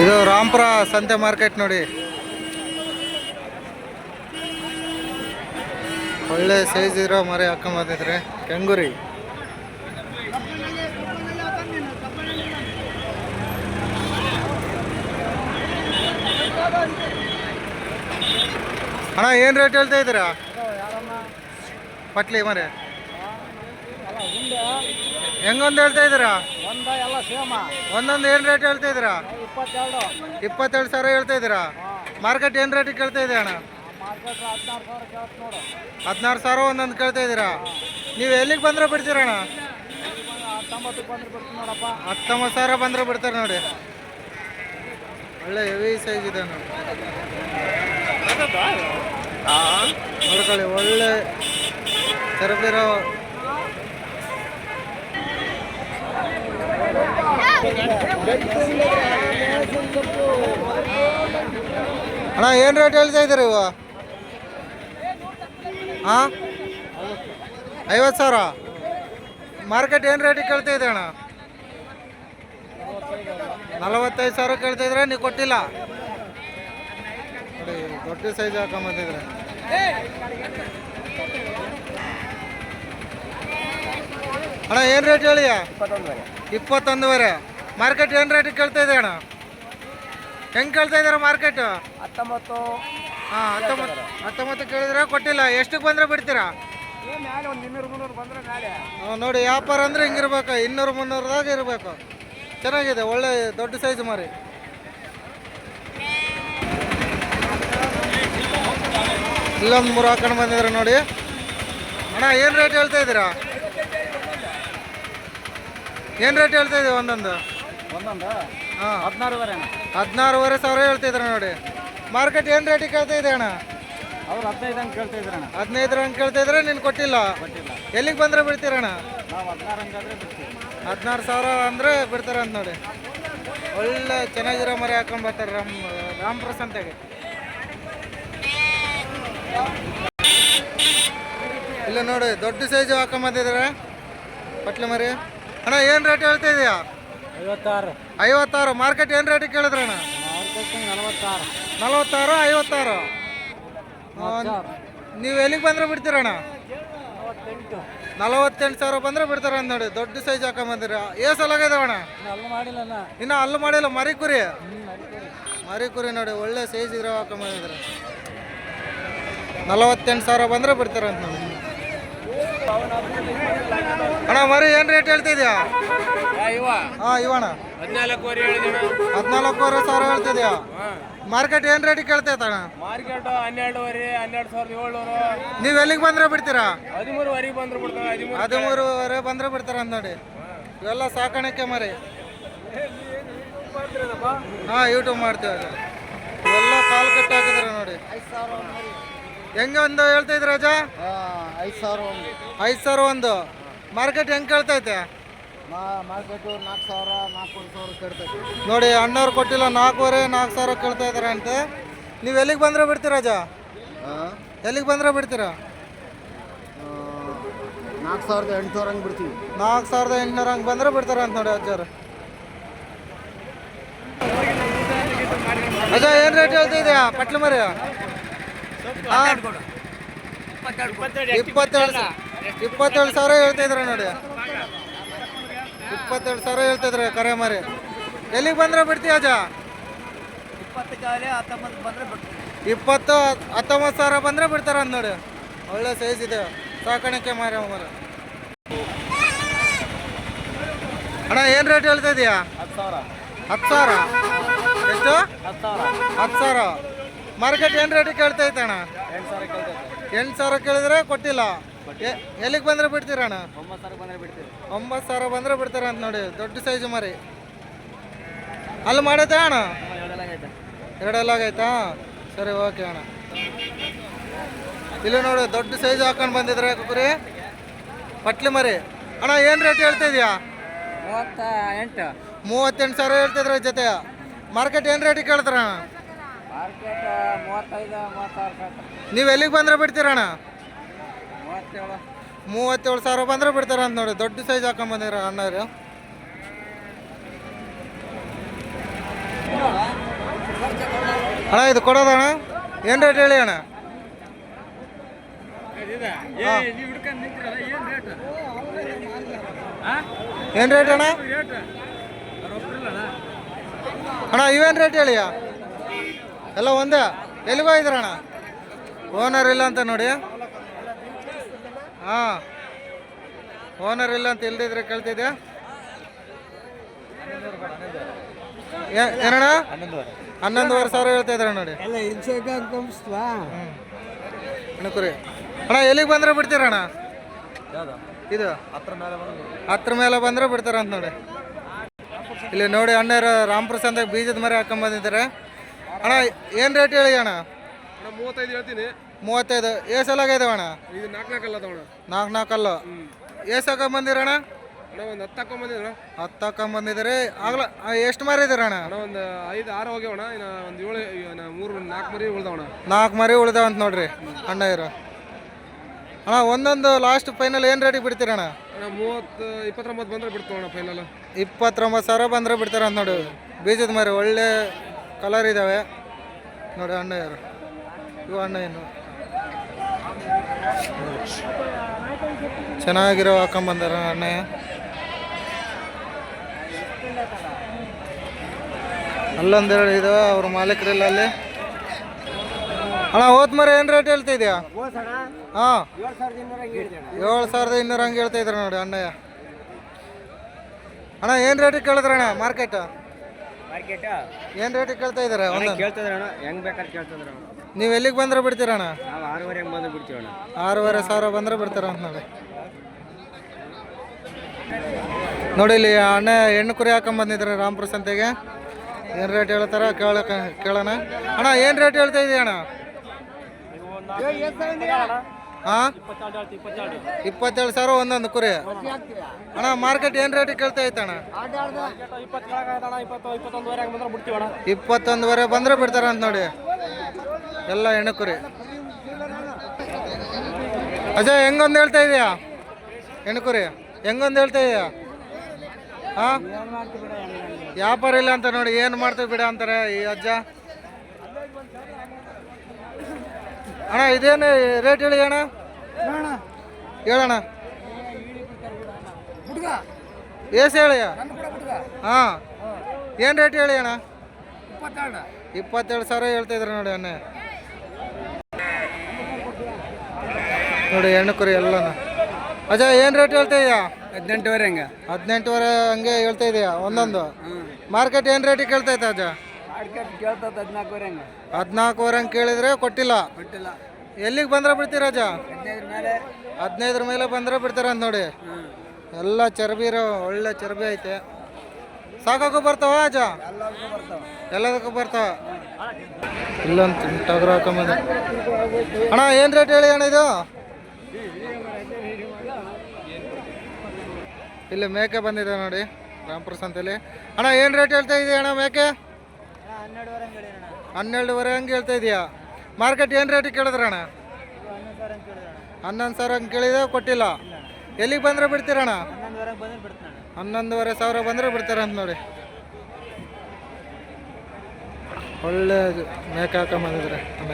ಇದು ರಾಮಪುರ ಸಂತೆ ಮಾರ್ಕೆಟ್ ನೋಡಿ. ಒಳ್ಳೆ ಸೈಜ್ ಇರೋ ಮರಿ ಹಾಕೊಂಬಂದಿದ್ರೆ ಕೆಂಗುರಿ. ಅಣ್ಣ, ಏನು ರೇಟ್ ಹೇಳ್ತಾ ಇದ್ದೀರಾ? ಪಟ್ಲಿ ಮರೆ. ಹೆಂಗೊಂದು ಹೇಳ್ತಾ ಇದ್ದೀರಾ? ಒಂದ ಎಲ್ಲ ಸೇಮ ಒಂದೊಂದು ಏನು ರೇಟ್ ಹೇಳ್ತಾ ಇದ್ದೀರಾ? ಇಪ್ಪತ್ತೆರಡು. ಇಪ್ಪತ್ತೆರಡು ಸಾವಿರ ಹೇಳ್ತಾ ಇದ್ದೀರಾ? ಮಾರ್ಕೆಟ್ ಏನು ರೇಟಿಗೆ ಕೇಳ್ತಾ ಇದೆ ಅಣ್ಣ? ಮಾರ್ಕೆಟ್ ಹದಿನಾರು ಸಾವಿರ ಕೇಳ್ತು ನೋಡು. ಹದಿನಾರು ಸಾವಿರ ಒಂದೊಂದು ಕೇಳ್ತಾ ಇದ್ದೀರಾ? ನೀವು ಎಲ್ಲಿಗೆ ಬಂದ್ರೆ ಬಿಡ್ತೀರಣ್ಣ ಹತ್ತೊಂಬತ್ತು ಬಂದ್ರೆ ಬಿಡ್ತೀನಿ ನೋಡಪ್ಪ. ಹತ್ತೊಂಬತ್ತು ಸಾವಿರ ಬಂದ್ರೆ ಬಿಡ್ತಾರೆ ನೋಡಿ. ಒಳ್ಳೆ ಹೆವಿ ಸೈಜ್ ಇದೆ ನೋಡಿ ನೋಡ್ಕೊಳ್ಳಿ ಒಳ್ಳೆ ತೆರಬಿರೋ ಅಣ್ಣ, ಏನು ರೇಟ್ ಹೇಳ್ತಾ ಇದ್ದೀರಿ ಇವ ಹಾಂ ಐವತ್ತು ಸಾವಿರ? ಮಾರ್ಕೆಟ್ ಏನು ರೇಟಿಗೆ ಕೇಳ್ತಾ ಇದೆ ಅಣ್ಣ? ನಲವತ್ತೈದು ಸಾವಿರ ಕೇಳ್ತಾ ಇದ್ರೆ ನೀವು ಕೊಟ್ಟಿಲ್ಲ. ದೊಡ್ಡ ಸೈಜ್ ಹಾಕೊಂಬಂದಿದ್ರೆ. ಅಣ್ಣ, ಏನು ರೇಟ್ ಹೇಳಿಯ? ಇಪ್ಪತ್ತೊಂದುವರೆ. ಮಾರ್ಕೆಟ್ ಏನು ರೇಟಿಗೆ ಕೇಳ್ತಾ ಇದೆ ಅಣ್ಣ? ಹೆಂಗೆ ಕೇಳ್ತಾ ಇದ್ದಾರೆ ಮಾರ್ಕೆಟ್ ಹತ್ತೊಂಬತ್ತು. ಹಾಂ ಹತ್ತೊಂಬತ್ತು ಹತ್ತೊಂಬತ್ತು ಕೇಳಿದ್ರೆ ಕೊಟ್ಟಿಲ್ಲ. ಎಷ್ಟಕ್ಕೆ ಬಂದರೆ ಬಿಡ್ತೀರಾ? ನೋಡಿ ವ್ಯಾಪಾರ ಅಂದ್ರೆ ಹಿಂಗಿರ್ಬೇಕು ಇನ್ನೂರು ಮುನ್ನೂರದಾಗ ಇರಬೇಕು. ಚೆನ್ನಾಗಿದೆ ಒಳ್ಳೆ ದೊಡ್ಡ ಸೈಜ್ ಮಾರಿ. ಇಲ್ಲೊಂದು ಮೂರು ಹಾಕೊಂಡು ಬಂದಿದ್ರೆ ನೋಡಿ. ಅಣ್ಣ ಏನು ರೇಟ್ ಹೇಳ್ತಾ ಇದ್ದೀರಾ? ಏನು ರೇಟ್ ಹೇಳ್ತಾ ಒಂದೊಂದು ಒಂದೊಂದು? ಹಾಂ. ಹದಿನಾರುವರೆ ಅಣ್ಣ. ಹದಿನಾರೂವರೆ ಸಾವಿರ ಹೇಳ್ತಿದ್ರ ನೋಡಿ. ಮಾರ್ಕೆಟ್ ಏನು ರೇಟಿಗೆ ಕೇಳ್ತಾ ಇದೆ ಅಣ್ಣ? ಅವ್ರು ಹದಿನೈದು ಹಂಗೆ ಕೇಳ್ತಾ ಇದ್ರು ಅಣ್ಣ. ಹದಿನೈದು ಹಂಗೆ ಕೇಳ್ತಾ ಇದ್ರೆ ನೀನು ಕೊಟ್ಟಿಲ್ಲ. ಕೊಟ್ಟಿಲ್ಲ. ಎಲ್ಲಿಗೆ ಬಂದರೆ ಬಿಡ್ತೀರಣ್ಣ ನಾವು ಹದಿನಾರು ಹಂಗಾದ್ರೆ ಬಿಡ್ತೀವಿ. ಹದಿನಾರು ಸಾವಿರ ಅಂದರೆ ಬಿಡ್ತಾರೆ ಅಂತ ನೋಡಿ. ಒಳ್ಳೆ ಚೆನ್ನಾಗಿರೋ ಮರಿ ಹಾಕೊಂಡ್ ಬರ್ತಾರೆ ರಾಮ್ ರಾಮ್ ಪ್ರಸಂತ ಇಲ್ಲ ನೋಡಿ ದೊಡ್ಡ ಸೈಜು ಹಾಕೊಂಬಂದಿದ್ದಾರೆ ಪಟ್ಲಿ ಮರಿ. ಅಣ್ಣ ಏನು ರೇಟ್ ಹೇಳ್ತಾ ಇದೆಯಾ? ಐವತ್ತಾರು. ಐವತ್ತಾರು ಮಾರ್ಕೆಟ್ ಏನು ರೇಟಿಗೆ ಕೇಳಿದ್ರಣ್ಣ ಮಾರ್ಕೆಟ್ ನಲವತ್ತಾರು. ನಲವತ್ತಾರು ಐವತ್ತಾರು? ನೀವು ಎಲ್ಲಿಗೆ ಬಂದ್ರೆ ಬಿಡ್ತೀರಣ್ಣ ನಲವತ್ತೆಂಟು. ಸಾವಿರ ಬಂದ್ರೆ ಬಿಡ್ತಾರೆ ಅಂತ ನೋಡಿ ದೊಡ್ಡ ಸೈಜ್ ಹಾಕೊಂಬಂದಿರ ಏ ಅಣ್ಣ? ಇನ್ನ ಅಲ್ಲೂ ಅಣ್ಣ. ಇನ್ನು ಅಲ್ಲು ಮಾಡಿಲ್ಲ ಮರಿ ಕುರಿ. ಮರಿ ಕುರಿ. ನೋಡಿ ಒಳ್ಳೆ ಸೈಜ್ ಇರೋ ಹಾಕೊಂಬಂದಿದ್ರಿ ನಲವತ್ತೆಂಟು ಸಾವಿರ ಬಂದ್ರೆ ಬಿಡ್ತಾರೆ ಅಂತ ನೋಡಿ. ಅಣ್ಣ ಮರಿ ಏನು ರೇಟ್ ಹೇಳ್ತಿದ್ಯಾ ಹಾಂ ಹದಿನಾಲ್ಕುವರೆ ಸಾವಿರ ಹೇಳ್ತಿದ್ಯಾ? ಮಾರ್ಕೆಟ್ ಏನ್ ರೇಟ್ ಕೇಳ್ತೈತೆ ಅಣ್ಣ? ಮಾರ್ಕೆಟ್ ಹನ್ನೆರಡುವರೆ ಹನ್ನೆರಡು ಸಾವಿರದ ಏಳ್ನೂರು. ನೀವು ಎಲ್ಲಿಗೆ ಬಂದ್ರೆ ಬಿಡ್ತೀರಾ? ಹದಿಮೂರುವರೆಗೆ ಬಂದ್ರೆ ಬಿಡ್ತಾರೆ ಹದಿಮೂರು ಹದಿಮೂರುವರೆ ಬಂದ್ರೆ ಬಿಡ್ತಾರ ಅಂತ ನೋಡಿ ಇವೆಲ್ಲ ಸಾಕಾಣಿಕೆ ಮರಿ. ಹಾ ಯೂಟ್ಯೂಬ್ ಮಾಡ್ತೀವಿ ಎಲ್ಲ ಇವೆಲ್ಲ ಕಾಲು ಕಟ್ಟಿ ಹಾಕಿದ್ದಾರೆ ನೋಡಿ ಹೆಂಗೆ ಒಂದು ಹೇಳ್ತಾ ಇದ್ರಿ ರಾಜ? ಐದು ಸಾವಿರ ಒಂದು. ಐದು ಸಾವಿರ ಒಂದು. ಮಾರ್ಕೆಟ್ ಹೆಂಗೆ ಕೇಳ್ತೈತೆ? ಮಾರ್ಕೆಟು ನಾಲ್ಕು ಸಾವಿರ ನಾಲ್ಕೂವರೆ ಸಾವಿರ ಕೇಳ್ತೈತೆ. ನೋಡಿ ಅಣ್ಣವ್ರು ಕೊಟ್ಟಿಲ್ಲ ನಾಲ್ಕೂವರೆ ನಾಲ್ಕು ಸಾವಿರ ಕೇಳ್ತಾ ಇದಾರೆ ಅಂತೆ. ನೀವು ಎಲ್ಲಿಗೆ ಬಂದರೆ ಬಿಡ್ತೀರಾ ರಾಜ? ಎಲ್ಲಿಗೆ ಬಂದರೆ ಬಿಡ್ತೀರಾ? ನಾಲ್ಕು ಸಾವಿರದ ಎಂಟುನೂರ ಹಂಗೆ ಬಿಡ್ತೀವಿ. ನಾಲ್ಕು ಸಾವಿರದ ಎಂಟುನೂರು ಹಂಗೆ ಬಂದರೆ ಬಿಡ್ತಾರೆ ಅಂತ ನೋಡಿ ಅಜ್ಜಾರ ಅಜ್ಜ ಏನು ರೇಟ್ ಹೇಳ್ತಾ ಇದೆಯಾ ಪಟ್ಲು ಮರಿ ಇಪ್ಪತ್ತೇಳು ಇಪ್ಪತ್ತೇಳು ಸಾವಿರ. ಹೇಳ್ತಾ ಇದ್ರೆ ನೋಡಿ. ಇಪ್ಪತ್ತೇಳು ಸಾವಿರ ಹೇಳ್ತಿದ್ರೆ ಕರೆ ಮರಿ. ಎಲ್ಲಿಗೆ ಬಂದ್ರೆ ಬಿಡ್ತೀಯ ಅಜ್ಜ? ಇಪ್ಪತ್ತು ಕಾಲೇ ಹತ್ತೊಂಬತ್ತು ಸಾವಿರ ಬಂದ್ರೆ ಬಿಡ್ತಾರ ಅಂತ ನೋಡಿ. ಒಳ್ಳೆ ಸೈಜ್ ಇದೆ. ಸಾಕಾಣಿಕೆ ಮಾರಿ ಮರ ಅಣ್ಣ ಏನು ರೇಟ್ ಹೇಳ್ತಾ ಇದೀಯಾ? ಹತ್ತು ಸಾವಿರ. ಹತ್ತು ಸಾವಿರ? ಎಷ್ಟು? ಹತ್ತು ಸಾವಿರ. ಮಾರ್ಕೆಟ್ ಏನು ರೇಟಿಗೆ ಕೇಳ್ತಾ ಐತೆ ಅಣ್ಣ? ಎಂಟು ಸಾವಿರ ಕೇಳಿದ್ರೆ ಕೊಟ್ಟಿಲ್ಲ. ಎಲ್ಲಿಗೆ ಬಂದರೆ ಬಿಡ್ತೀರಣ್ಣ? ಒಂಬತ್ತು ಸಾವಿರ ಬಂದ್ರೆ ಬಿಡ್ತೀವಿ. ಒಂಬತ್ತು ಸಾವಿರ ಬಂದರೆ ಬಿಡ್ತಾರೆ ಅಂತ ನೋಡಿ ದೊಡ್ಡ ಸೈಜ್ ಮರಿ. ಅಲ್ಲಿ ಮಾಡೈತೆ ಅಣ್ಣ? ಎರಡೆಲ್ಲ ಆಗೈತಾ? ಸರಿ ಓಕೆ ಅಣ್ಣ. ಇಲ್ಲಿ ನೋಡಿ ದೊಡ್ಡ ಸೈಜ್ ಹಾಕೊಂಡು ಬಂದಿದ್ರೆ ಕುರಿ. ಪಟ್ಲಿ ಮರಿ. ಅಣ್ಣ ಏನು ರೇಟ್ ಹೇಳ್ತಾ ಇದೆಯಾ? ಮೂವತ್ತ ಎಂಟು. ಮೂವತ್ತೆಂಟು ಸಾವಿರ ಹೇಳ್ತಿದ್ರೆ ಜೊತೆ. ಮಾರ್ಕೆಟ್ ಏನು ರೇಟಿಗೆ ಕೇಳ್ತಾರ ಅಣ್ಣ? ಮಾರ್ಕೆಟ್ ಮೂವತ್ತೈದು ಮೂವತ್ತಾರು ನೀವು ಎಲ್ಲಿಗೆ ಬಂದರೆ ಬಿಡ್ತೀರಣ್ಣ? ಮೂವತ್ತೇಳು. ಮೂವತ್ತೇಳು ಸಾವಿರ ಬಂದರೆ ಬಿಡ್ತಾರ ಅಂತ ನೋಡಿ ದೊಡ್ಡ ಸೈಜ್ ಹಾಕೊಂಡ್ ಬಂದಿರ ಅಣ್ಣವ್ರು ಅಣ್ಣ ಇದು ಕೊಡೋದಣ್ಣ ಏನು ರೇಟ್ ಹೇಳಿ ಅಣ್ಣ? ಏನು ರೇಟ್ ಅಣ್ಣ? ಅಣ್ಣ ಇವೇನು ರೇಟ್ ಹೇಳಿಯ? ಎಲ್ಲ ಒಂದೇ? ಎಲ್ಲಿಗೆ ಇದ್ರಣ್ಣ ಓನರ್ ಇಲ್ಲ ಅಂತ ನೋಡಿ. ಹಾಂ. ಓನರ್ ಇಲ್ಲ ಅಂತ ಇಲ್ದಿದ್ರೆ ಕೇಳ್ತಿದ್ಯಾ? ಏನಣ್ಣ? ಹನ್ನೊಂದುವರೆ ಸಾವಿರ ಹೇಳ್ತಾ ಇದ್ರ ನೋಡಿ. ಕಂಬಿಸ್ವಾ ಅಣ್ಣಕುರಿ ಅಣ್ಣ ಎಲ್ಲಿಗೆ ಬಂದ್ರೆ ಬಿಡ್ತೀರಣ್ಣ ಇದು? ಹತ್ರ ಮೇಲೆ ಬಂದ್ರೆ ಹತ್ರ ಮೇಲೆ ಬಂದ್ರೆ ಬಿಡ್ತಾರಂತ ನೋಡಿ. ಇಲ್ಲಿ ನೋಡಿ ಅಣ್ಣರು ರಾಮ್ ಪ್ರಸಾದ್ ಬೀಜದ ಮರಿ ಹಾಕೊಂಡ್ ಬಂದಿದ್ದಾರೆ. ಅಣ್ಣ ಏನು ರೇಟ್ ಹೇಳಿ ಅಣ್ಣ? ಅಣ್ಣ ಮೂವತ್ತೈದು ಹೇಳ್ತೀನಿ. ಮೂವತ್ತೈದು. ಏಸು ಇದಾವೆ ಅಣ್ಣ? ಇದು ನಾಲ್ಕು ನಾಲ್ಕಲ್ಲ ತಗೋಣ ನಾಲ್ಕು ನಾಲ್ಕಲ್ಲು ಅಲ್ಲ. ಹಾಕೊಂಡ್ ಬಂದಿರಣ್ಣ ಅಣ್ಣ? ಒಂದು ಹತ್ತು ಹಾಕೊಂಬಂದಿದ್ರಣ ಹತ್ತು ಹಾಕೊಂಡ್ ಬಂದಿದ್ದೀರಿ. ಆಗ್ಲ ಎಷ್ಟು ಮರಿ ಅಣ್ಣ? ಅಣ್ಣ ಒಂದು ಐದು ಆರು ಹೋಗ್ಯವಣ ಇನ್ನು ಒಂದು ಏಳು ಮೂರು ನಾಲ್ಕು ಮರಿ ಉಳ್ದವಣ ನಾಲ್ಕು ಮರಿ ಉಳ್ದಾವಂತ ನೋಡ್ರಿ ಅಣ್ಣ ಇರೋ ಅಣ್ಣ ಒಂದೊಂದು ಲಾಸ್ಟ್ ಫೈನಲ್ ಏನು ರೇಟಿಗೆ ಬಿಡ್ತೀರಣ್ಣ ಅಣ್ಣ? ಮೂವತ್ತು ಇಪ್ಪತ್ತೊಂಬತ್ತು ಬಂದ್ರೆ ಬಿಡ್ತೀವಣ್ಣ ಫೈನಲ್ ಇಪ್ಪತ್ತೊಂಬತ್ತು ಸಾವಿರ ಬಂದರೆ ಬಿಡ್ತಾರಂತ ನೋಡಿ. ಬೀಜದ ಮರಿ ಒಳ್ಳೆ ಕಲರ್ ಇದ್ದಾವೆ ನೋಡಿ ಅಣ್ಣ ಯಾರು. ಇವು ಅಣ್ಣ ಏನು ಚೆನ್ನಾಗಿರೋ ಹಾಕೊಂಬಂದಾರ ಅಣ್ಣ. ಅಲ್ಲೊಂದೆರಡು ಇದಾವೆ, ಅವ್ರ ಮಾಲೀಕರಿಲ್ಲ ಅಲ್ಲಿ. ಅಣ್ಣ ಹೋದ್ ಮರ ಏನು ರೇಟ್ ಹೇಳ್ತಾ ಇದೆಯಾ? ಹಾಂ. ಏಳು ಸಾವಿರದ ಇನ್ನೂರ ಹಂಗೆ ಹೇಳ್ತಾ ಇದ್ರ ನೋಡಿ ಅಣ್ಣಯ್ಯ. ಅಣ್ಣ, ಏನು ರೇಟಿಗೆ ಕೇಳಿದ್ರಣ್ಣ ಮಾರ್ಕೆಟ್ ಮಾರ್ಕೆಟ್? ಏನು ರೇಟ್ ಕೇಳ್ತಾ ಇದ್ದಾರೆ ಕೇಳ್ತದ್ರಣ ಹೆಂಗ್ ಬೇಕಾದ್ರೆ ಕೇಳ್ತದ್ರಣ ನೀವು ಎಲ್ಲಿಗೆ ಬಂದ್ರೆ ಬಿಡ್ತೀರಣ ನಾವು ಆರೂವರೆ ಹಂಗೆ ಬಂದು ಆರೂವರೆ ಸಾವಿರ ಬಂದ್ರೆ ಬಿಡ್ತಾರ ಅಂತ ನೋಡಿ. ನೋಡಿ ಇಲ್ಲಿ ಅಣ್ಣ ಹೆಣ್ಣು ಕುರಿ ಹಾಕೊಂಡ್ ಬಂದಿದ್ರೆ ರಾಮಪುರ ಸಂತೆಗೆ. ಏನು ರೇಟ್ ಹೇಳ್ತಾರ ಕೇಳ ಕೇಳೋಣ. ಅಣ್ಣ ಏನು ರೇಟ್ ಹೇಳ್ತಾ ಇದೀಯ ಅಣ್ಣ? ಹಾಂ ಇಪ್ಪತ್ತೇಳು ಸಾವಿರ ಒಂದೊಂದು ಕುರಿ. ಅಣ್ಣ ಮಾರ್ಕೆಟ್ ಏನ್ ರೇಟ್ ಕೇಳ್ತಾ ಐತಣ್ಣ ಇಪ್ಪತ್ತೊಂದುವರೆ ಬಂದ್ರೆ ಬಿಡ್ತಾರ ಅಂತ ನೋಡಿ. ಎಲ್ಲ ಹೆಣ್ಣು ಕುರಿ. ಅಜಯ್, ಹೆಂಗೊಂದು ಹೇಳ್ತಾ ಇದೆಯಾ? ಹೆಣ್ಣು ಕುರಿ, ಹೆಂಗೊಂದು ಹೇಳ್ತಾ ಇದೆಯಾ? ಹಾ ವ್ಯಾಪಾರ ಇಲ್ಲ ಅಂತ ನೋಡಿ, ಏನು ಮಾಡ್ತೀವಿ ಬಿಡ ಅಂತಾರೆ ಈ ಅಜ್ಜ. ಅಣ್ಣ ಇದೇನು ರೇಟ್ ಹೇಳಿ ಅಣ್ಣ? ಹೇಳಣ್ಣ. ಎಸ್ ಹೇಳಿ. ಹಾಂ. ಏನು ರೇಟ್ ಹೇಳಿ ಅಣ್ಣ? ಇಪ್ಪತ್ತೆರಡು. ಸಾವಿರ ಹೇಳ್ತಾ ಇದ್ರು ನೋಡಿ ಅಣ್ಣ. ನೋಡಿ ಹೆಣ್ಣು ಕುರಿ ಎಲ್ಲನ. ಅಜಯ್ ಏನು ರೇಟ್ ಹೇಳ್ತಾ ಇದೆಯಾ? ಹದಿನೆಂಟುವರೆ ಹಂಗೆ. ಹದಿನೆಂಟುವರೆ ಹಂಗೆ ಹೇಳ್ತಾ ಇದೆಯಾ? ಒಂದೊಂದು. ಮಾರ್ಕೆಟ್ ಏನು ರೇಟಿಗೆ ಕೇಳ್ತಾ ಇತ್ತ ಅಜ್ಜ? ಕೇಳ್ತದ ಹದಿನಾಲ್ಕುವರೆ ಹಂಗೆ. ಹದಿನಾಲ್ಕುವರೆ ಹಂಗೆ ಕೇಳಿದ್ರೆ ಕೊಟ್ಟಿಲ್ಲ. ಕೊಟ್ಟಿಲ್ಲ. ಎಲ್ಲಿಗೆ ಬಂದ್ರೆ ಬಿಡ್ತೀರ ರಾಜ? ಹದಿನೈದ್ರ ಮೇಲೆ. ಹದಿನೈದರ ಮೇಲೆ ಬಂದ್ರೆ ಬಿಡ್ತಾರ ಅಂತ ನೋಡಿ. ಎಲ್ಲ ಚರ್ಬಿ ಇರೋ ಒಳ್ಳೆ ಚರ್ಬಿ ಐತೆ. ಸಾಕಕ್ಕೂ ಬರ್ತಾವ ಅಜ ಎಲ್ಲದಕ್ಕೂ ಬರ್ತಾವ. ಟಗರು ಹಾಕೊಂಬಂದ. ಅಣ್ಣ ಏನು ರೇಟ್ ಹೇಳಿ ಅಣ್ಣ ಇದು? ಇಲ್ಲಿ ಮೇಕೆ ಬಂದಿದೆ ನೋಡಿ ರಾಮಪುರ ಸಂತೆಯಲ್ಲಿ ಅಣ್ಣ ಏನು ರೇಟ್ ಹೇಳ್ತಾ ಇದೆಯಾ ಅಣ್ಣ ಮೇಕೆ? ಹನ್ನೆರಡುವರೆ ಹಂಗೆ ಹೇಳ್ತಾ ಇದೆಯಾ? ಮಾರ್ಕೆಟ್ ಏನು ರೇಟಿಗೆ ಕೇಳಿದ್ರಣ್ಣ ಹನ್ನೊಂದು ಸಾವಿರ ಹಂಗೆ ಕೇಳಿದೆ ಕೊಟ್ಟಿಲ್ಲ. ಎಲ್ಲಿಗೆ ಬಂದರೆ ಬಿಡ್ತೀರಣ್ಣ? ಹನ್ನೊಂದುವರೆ ಸಾವಿರ ಬಂದರೆ ಬಿಡ್ತಾರಂತ ನೋಡಿ. ಒಳ್ಳೆಯದು ಮೇಕೆ ಹಾಕೊಂಬಂದಿದ್ರೆ ಅಣ್ಣ